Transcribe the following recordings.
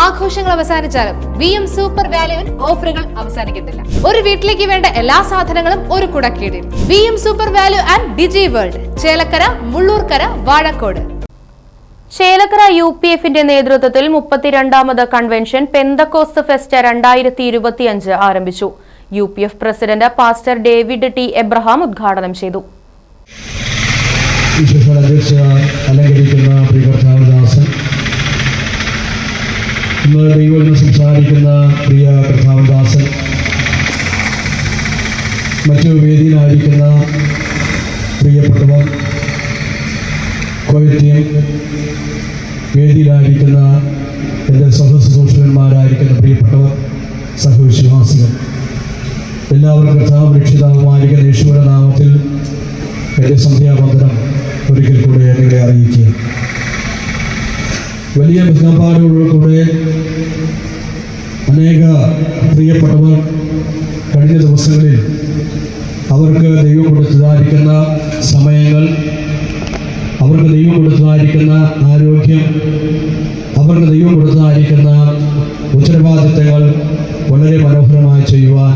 ആഘോഷങ്ങൾ അവസാനിച്ചാലും V M super വാല്യുവിൽ ഓഫറുകൾ അവസാനിക്കുന്നില്ല ഒരു വീട്ടിലേക്ക് വേണ്ട എല്ലാ സാധനങ്ങളും ഒരു കുടക്കീടിൽ. V M super value and digi world Chelakkara Mullurkara Vazhakode. Chelakkara U P എഫിന്റെ നേതൃത്വത്തിൽ മുപ്പത്തിരണ്ടാമത് കൺവെൻഷൻ പെന്തക്കോസ് ഫെസ്റ്റ് രണ്ടായിരത്തി ഇരുപത്തിയഞ്ച് ആരംഭിച്ചു. U P F president pastor David T Abraham ഉദ്ഘാടനം ചെയ്തു. അലങ്കരിക്കുന്ന പ്രിയ ഇന്ന് ദൈവം സംസാരിക്കുന്ന പ്രിയ കർത്താവദാസൻ മറ്റു വേദിയിലായിരിക്കുന്ന പ്രിയപ്പെട്ടവർ കോയത്യം വേദിയിലായിരിക്കുന്ന എന്റെ സഹശുശ്രൂഷകന്മാരായിരിക്കുന്ന പ്രിയപ്പെട്ടവർ സഹവിശ്വാസികൾ എല്ലാവർക്കും കർത്താവ് രക്ഷിതാവുമായിരിക്കുന്ന യേശുവിന്റെ നാമത്തിൽ എന്റെ സന്ധ്യാവന്ദനം ഒരിക്കൽ കൂടെ നിങ്ങളെ അറിയിക്കുക വലിയ ബന്ധപ്പാടുകളിലൂടെ അനേക പ്രിയപ്പെട്ടവർ കഴിഞ്ഞ ദിവസങ്ങളിൽ അവർക്ക് ദൈവം കൊടുത്തതായിരിക്കുന്ന സമയങ്ങൾ അവർക്ക് ദൈവം കൊടുത്തതായിരിക്കുന്ന ആരോഗ്യം അവർക്ക് ദൈവം കൊടുത്തതായിരിക്കുന്ന ഉത്തരവാദിത്തങ്ങൾ വളരെ മനോഹരമായി ചെയ്യുവാൻ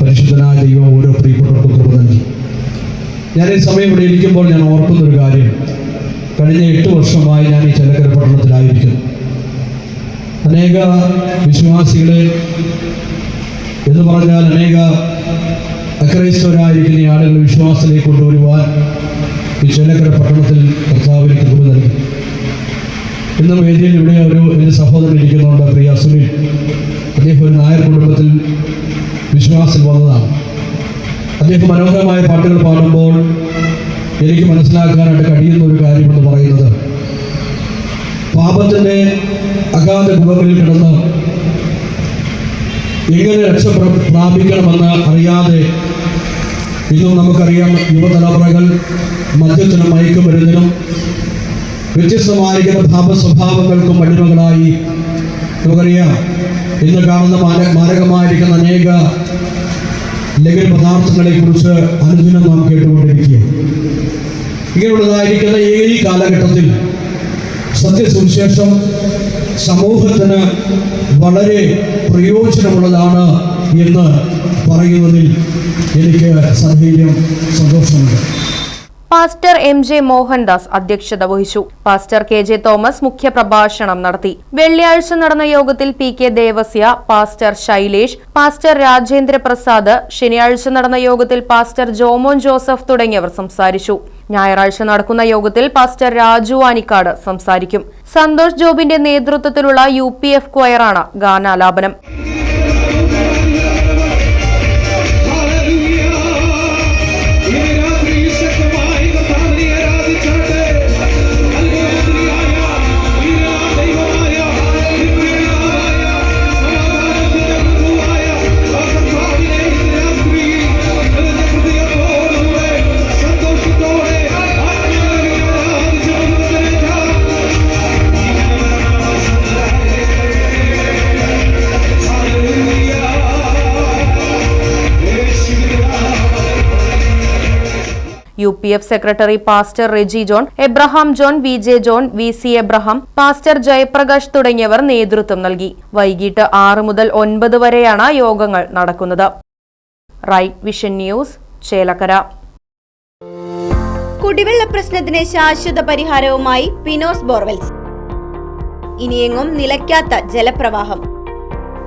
പരിശുദ്ധനായ ദൈവം ഓരോ പ്രിയപ്പെട്ടവർക്കും കൃപ നൽകി. ഞാൻ ഈ സമയം ഇവിടെ ഇരിക്കുമ്പോൾ ഞാൻ ഓർക്കുന്നൊരു കാര്യം. കഴിഞ്ഞ എട്ട് വർഷമായി ഞാൻ ഈ പട്ടണത്തിലായിരിക്കുന്നു അനേക വിശ്വാസികളെ എന്ന് പറഞ്ഞാൽ അനേക അക്രൈസ്തവരായിരിക്കുന്ന ആളുകൾ വിശ്വാസത്തിലേക്ക് കൊണ്ടുവരുവാൻ ഈ ചലക്കര പട്ടണത്തിൽ കർത്താവിന് കൃപ നൽകി. ഇന്ന് വേദിയിൽ ഇവിടെ ഒരു എന്റെ സഹോദരൻ ഇരിക്കുന്നുണ്ട് പ്രിയ സുനിൽ. അദ്ദേഹം ഒരു നായർ കുടുംബത്തിൽ വിശ്വാസത്തിൽ വന്നതാണ്. അദ്ദേഹം മനോഹരമായ പാട്ടുകൾ പാടുമ്പോൾ എനിക്ക് മനസ്സിലാക്കാനായിട്ട് കഴിയുന്ന ഒരു കാര്യമെന്ന് പറയുന്നത് പാപത്തിന്റെ അഗാധ ഗുണങ്ങളിൽ കിടന്ന് എങ്ങനെ രക്ഷ പ്ര- പ്രാപിക്കണമെന്ന് അറിയാതെ ഇന്നും നമുക്കറിയാം യുവതലമുറകൾ മദ്യത്തിനും മയക്കുമരുന്നിനും വ്യത്യസ്തമായിരിക്കുന്ന ഭാവ സ്വഭാവങ്ങൾക്കും അടിമകളായി നമുക്കറിയാം. ഇന്ന് കാണുന്ന മാര മാരകമായിരിക്കുന്ന അനേക ലഹരി പദാർത്ഥങ്ങളെ കുറിച്ച് അനുദിനം നാം കേട്ടുകൊണ്ടിരിക്കുക ഇങ്ങനെയുള്ളതായിരിക്കുന്ന ഈ സത്യസുവിശേഷം സമൂഹത്തിന് വളരെ പ്രയോജനമുള്ളതാണ് എന്ന് പറയുന്നതിൽ എനിക്ക് സധൈര്യം സന്തോഷമുണ്ട്. പാസ്റ്റർ എം ജെ മോഹൻദാസ് അധ്യക്ഷത വഹിച്ചു. പാസ്റ്റർ കെ ജെ തോമസ് മുഖ്യപ്രഭാഷണം നടത്തി. വെള്ളിയാഴ്ച നടന്ന യോഗത്തിൽ P K Devasia pastor Shailesh pastor Rajendra Prasad ശനിയാഴ്ച നടന്ന യോഗത്തിൽ പാസ്റ്റർ ജോമോൻ ജോസഫ് തുടങ്ങിയവർ സംസാരിച്ചു. ഞായറാഴ്ച നടക്കുന്ന യോഗത്തിൽ പാസ്റ്റർ രാജു ആനിക്കാട് സംസാരിക്കും. സന്തോഷ് ജോബിന്റെ നേതൃത്വത്തിലുള്ള യു പി എഫ് ക്വയറാണ് ഗാനാലാപനം. U P F secretary pastor Reji John Abraham John V J John V C Abraham pastor Jayaprakash തുടങ്ങിയവർ നേതൃത്വം നൽകി. വൈകിട്ട് ആറ് മുതൽ ഒൻപത് വരെയാണ് യോഗങ്ങൾ നടക്കുന്നത്. Right Vision News Chelakkara. കുടിവെള്ള പ്രശ്നത്തിന് ശാശ്വത പരിഹാരവുമായി പിനോസ് ബോർവെൽസ്. ഇനിയെങ്ങും നിലയ്ക്കാത്ത ജലപ്രവാഹം.